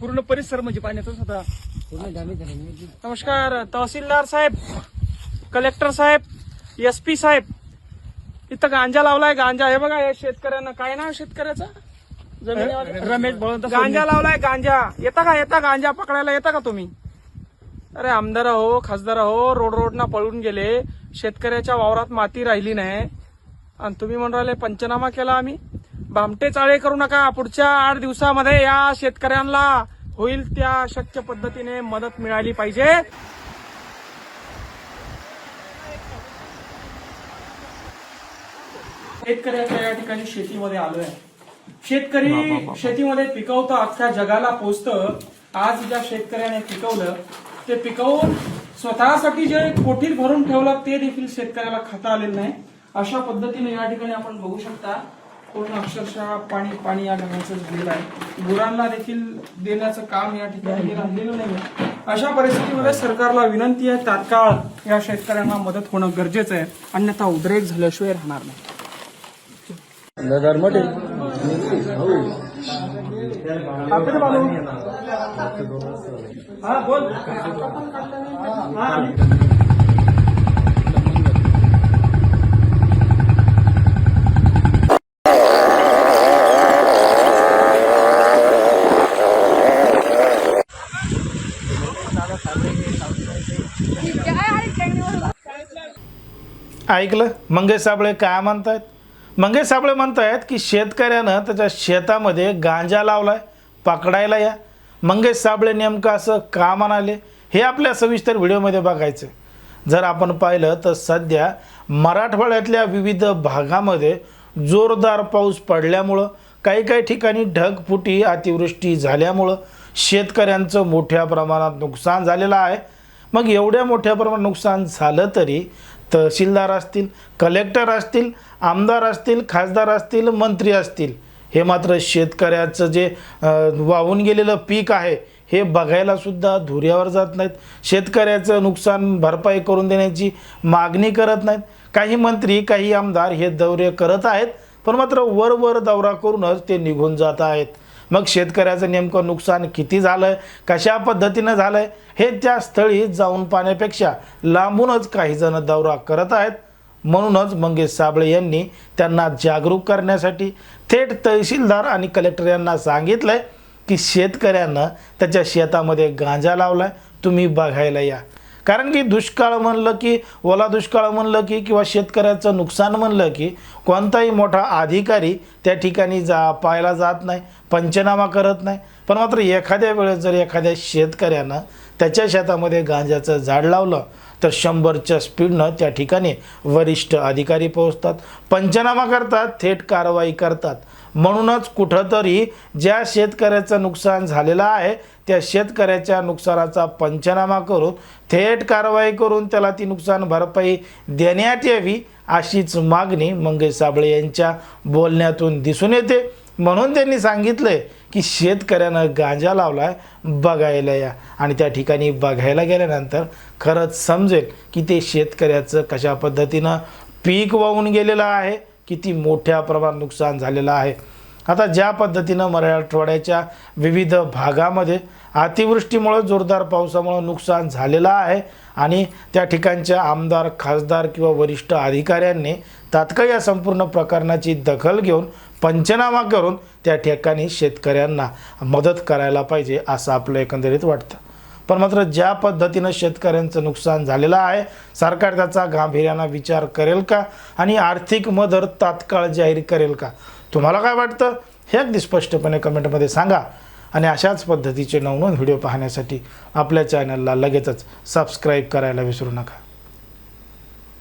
पूर्ण परिसर म्हणजे पाण्यातच होता नमस्कार तहसीलदार साहेब कलेक्टर साहेब एस पी साहेब. इथं गांजा लावलाय गांजा. हे बघा या शेतकऱ्यांना काय नाव शेतकऱ्याचं? जमिनीवाले? रमेश बळवंत गांजा लावलाय गांजा. येता का येता गांजा पकडायला? येता का तुम्ही? अरे आमदार हो खासदार हो रोड रोडना पळून गेले. शेतकऱ्याच्या वावरात माती राहिली नाही. आणि तुम्ही म्हणून राहिले पंचनामा केला आम्ही. भामटे चाळे करू नका. पुढच्या आठ दिवसामध्ये या शेतकऱ्यांना होईल त्या शक्य पद्धतीने मदत मिळाली पाहिजे. शेतकऱ्याच्या या ठिकाणी शेतीमध्ये आलोय. शेतकरी शेतीमध्ये पिकवतं अख्ख्या जगाला पोचतं. आज ज्या शेतकऱ्याने पिकवलं ते पिकवून स्वतःसाठी जे कोठीत भरून ठेवलं ते देखील शेतकऱ्याला खाता आलेलं नाही. अशा पद्धतीने या ठिकाणी आपण बघू शकता पूर्ण अक्षरशः पाणी पाणी या घराचं झालेलं आहे. गुरांना देखील देण्याचं काम या ठिकाणी राहिलेलं नाही अशा परिस्थितीमध्ये सरकारला विनंती आहे तात्काळ या शेतकऱ्यांना मदत होणं गरजेचं आहे. अन्यथा उद्रेक झाल्याशिवाय राहणार नाही. हा बोल. ऐकलं? मंगेश साबळे काय म्हणतायत? मंगेश साबळे म्हणतायत की शेतकऱ्यानं त्याच्या शेतामध्ये गांजा लावलाय पकडायला या. मंगेश साबळे नेमकं असं का म्हणाले? हे आपल्या सविस्तर व्हिडिओमध्ये बघायचं जर आपण पाहिलं तर सध्या मराठवाड्यातल्या विविध भागामध्ये जोरदार पाऊस पडल्यामुळं काही काही ठिकाणी ढगफुटी अतिवृष्टी झाल्यामुळं शेतकऱ्यांचं मोठ्या प्रमाणात नुकसान झालेलं आहे. मग एवढ्या मोठ्या प्रमाणात नुकसान झालं तरी तहसीलदार असतील कलेक्टर असतील आमदार असतील खासदार असतील मंत्री असतील हे मात्र शेतकऱ्याचं जे वाहून गेलेलं पीक आहे हे बघायलासुद्धा धुऱ्यावर जात नाहीत. शेतकऱ्याचं नुकसान भरपाई करून देण्याची मागणी करत नाहीत. काही मंत्री काही आमदार हे दौरे करत आहेत पण मात्र वरवर दौरा करूनच ते निघून जात आहेत. मग शेतकऱ्याचं नेमकं नुकसान किती झालं कशा पद्धतीनं झालं हे त्या स्थळी जाऊन पाहण्यापेक्षा लांबूनच काही जण दौरा करत आहेत. म्हणूनच मंगेश साबळे यांनी त्यांना जागरूक करण्यासाठी थेट तहसीलदार आणि कलेक्टर यांना सांगितलंय की शेतकऱ्यांना त्याच्या शेतामध्ये गांजा लावलाय. तुम्ही बघायला या. कारण की दुष्काळ म्हणलं की ओला दुष्काळ म्हणलं की किंवा शेतकऱ्याचं नुकसान म्हणलं की कोणताही मोठा अधिकारी त्या ठिकाणी जा पाहायला जात नाही पंचनामा करत नाही. पण मात्र एखाद्या वेळेस जर एखाद्या शेतकऱ्यानं त्याच्या शेतामध्ये गांजाचं झाड लावलं तर शंभरच्या स्पीडनं त्या ठिकाणी वरिष्ठ अधिकारी पोहोचतात. पंचनामा करतात थेट कारवाई करतात. म्हणूनच कुठंतरी ज्या शेतकऱ्याचं नुकसान झालेलं आहे त्या शेतकऱ्याच्या नुकसानाचा पंचनामा करून थेट कारवाई करून त्याला ती नुकसान भरपाई देण्यात यावी अशीच मागणी मंगेश साबळे यांच्या बोलण्यातून दिसून येते. म्हणून त्यांनी सांगितलंय की शेतकऱ्यानं गांजा लावलाय बघायला या. आणि त्या ठिकाणी बघायला गेल्यानंतर खरंच समजेल की ते शेतकऱ्याचं कशा पद्धतीनं पीक वाहून गेलेलं आहे किती मोठ्या प्रमाणात नुकसान झालेलं आहे. आता ज्या पद्धतीनं मराठवाड्याच्या विविध भागामध्ये अतिवृष्टीमुळं जोरदार पावसामुळं नुकसान झालेलं आहे आणि त्या ठिकाणच्या आमदार खासदार किंवा वरिष्ठ अधिकाऱ्यांनी तात्काळ या संपूर्ण प्रकरणाची दखल घेऊन पंचनामा करून त्या ठिकाणी शेतकऱ्यांना मदत करायला पाहिजे असं आपलं एकंदरीत वाटतं. पण मात्र ज्या पद्धतीनं शेतकऱ्यांचं नुकसान झालेलं आहे सरकार त्याचा गांभीर्यानं विचार करेल का? आणि आर्थिक मदत तात्काळ जाहीर करेल का? तुम्हाला काय वाटतं? हे अगदी स्पष्टपणे कमेंटमध्ये सांगा. आणि अशाच पद्धतीचे नवनवीन व्हिडिओ पाहण्यासाठी आपल्या चॅनलला लगेचच सबस्क्राईब करायला विसरू नका.